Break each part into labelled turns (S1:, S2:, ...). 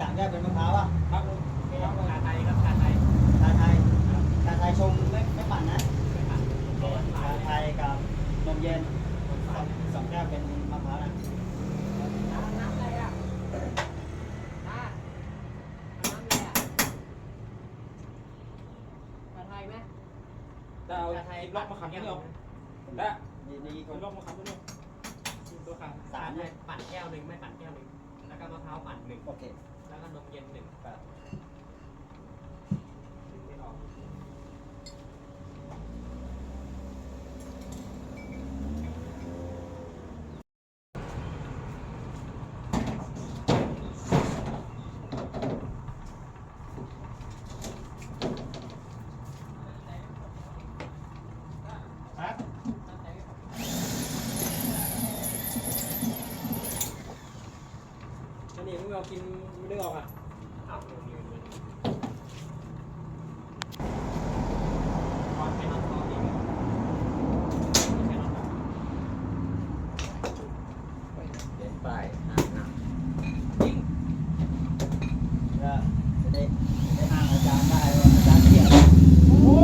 S1: อีกสามแก้วเป็นมะพร้าวอะ
S2: ครับครับชาไทยครับชาไทย
S1: ชาไทยชาไทยชงไม่ไม่ปั่นนะ
S2: ไม่ปั่นโดน
S1: ชาไทยกับนมเย็นสองสองแก้วเป็นมะพร้าวนะ
S2: น้ำอะไรอะน้าน้ำอะไรอะชาไทยไหม
S3: จะเอาล็อกมาขับนี่หรอได้
S1: มีมีกี่ค
S3: เอา
S1: น
S3: ล็อกมาขับด้วยตัวขับ
S1: สาม
S2: เล
S1: เลยย
S2: ปั่นแก้วหนึ่งไม่ปั่นแก้วหนึ่งแล้วก็มะพร้าวปั่นหนึ่ง
S1: โอเค
S2: แล้วก็นมเย็นหนึ่ง
S1: ครับ
S2: ไม่ออก
S1: ครับ
S3: อันนี้มึงเอากิน นึกออกอะ
S2: อ้าวลืมลืมลืมก่อนไปนอนต่ออีกไม่ใช่นอนต่อ
S4: เดินไปอาบน้ำยิง
S1: ก็จะได้จะได้อ้างอาจารย์ได้ว่าอาจารย์เกี่ยว
S3: โอ้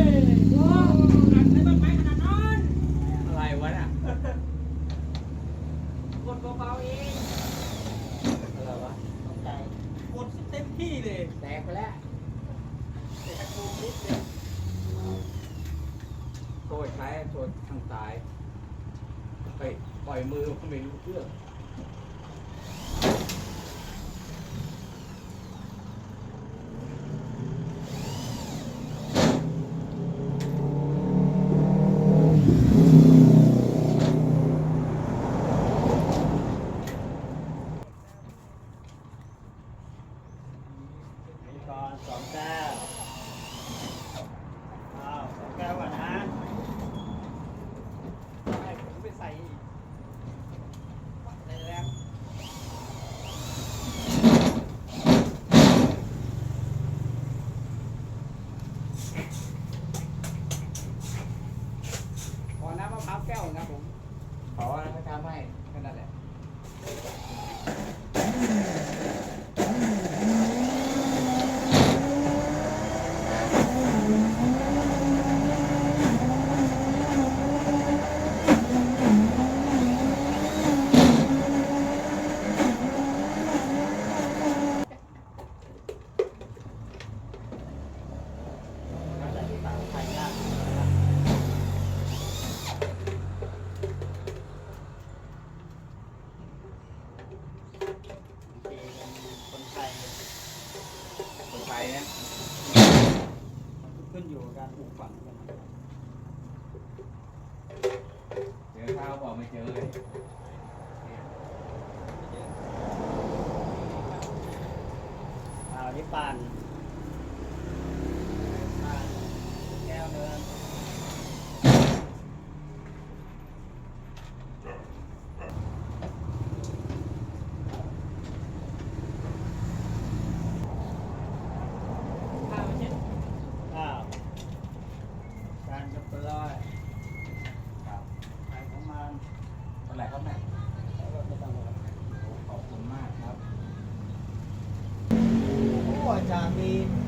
S3: ยอัดได้บ้างไหมขนาดนั้น
S4: อะไรวะน่ะ
S2: กดเบาๆเอง
S4: อะไรวะ
S1: ตกใจ
S3: กด เลย
S4: แตกไปแล้ว
S3: แต่ตะกูนิดเลย
S4: โทษใช้โทษทางซ้ายไปปล่อยมือก็ไม่รู้เรื่อง
S1: มีก่อนสองแก้วอ้าวสองแก้วก่อนนะ
S3: ให้ผมไปใส่ในแรม
S4: ขอน้ำมะพร้าวแก้วนะผม ขอแล้วก็ทำให้แค่นั้นแหละ
S1: ก็จะที่ต่างไทยยากคนไทย
S4: คนไทยนะ
S1: ขึ้นอยู่กับการปลูกฝังกัน
S4: เจอข้าวบอกไม่เจอเลย
S1: อ้าวนี่ปั่นปั่นแก้วเนื้ออ้าวการจะปล่อย
S4: ครับ
S1: ขายของมัน
S4: เท่าไหร่ครับแม่
S1: แล้วก็ไม่ต้องรอ
S4: ข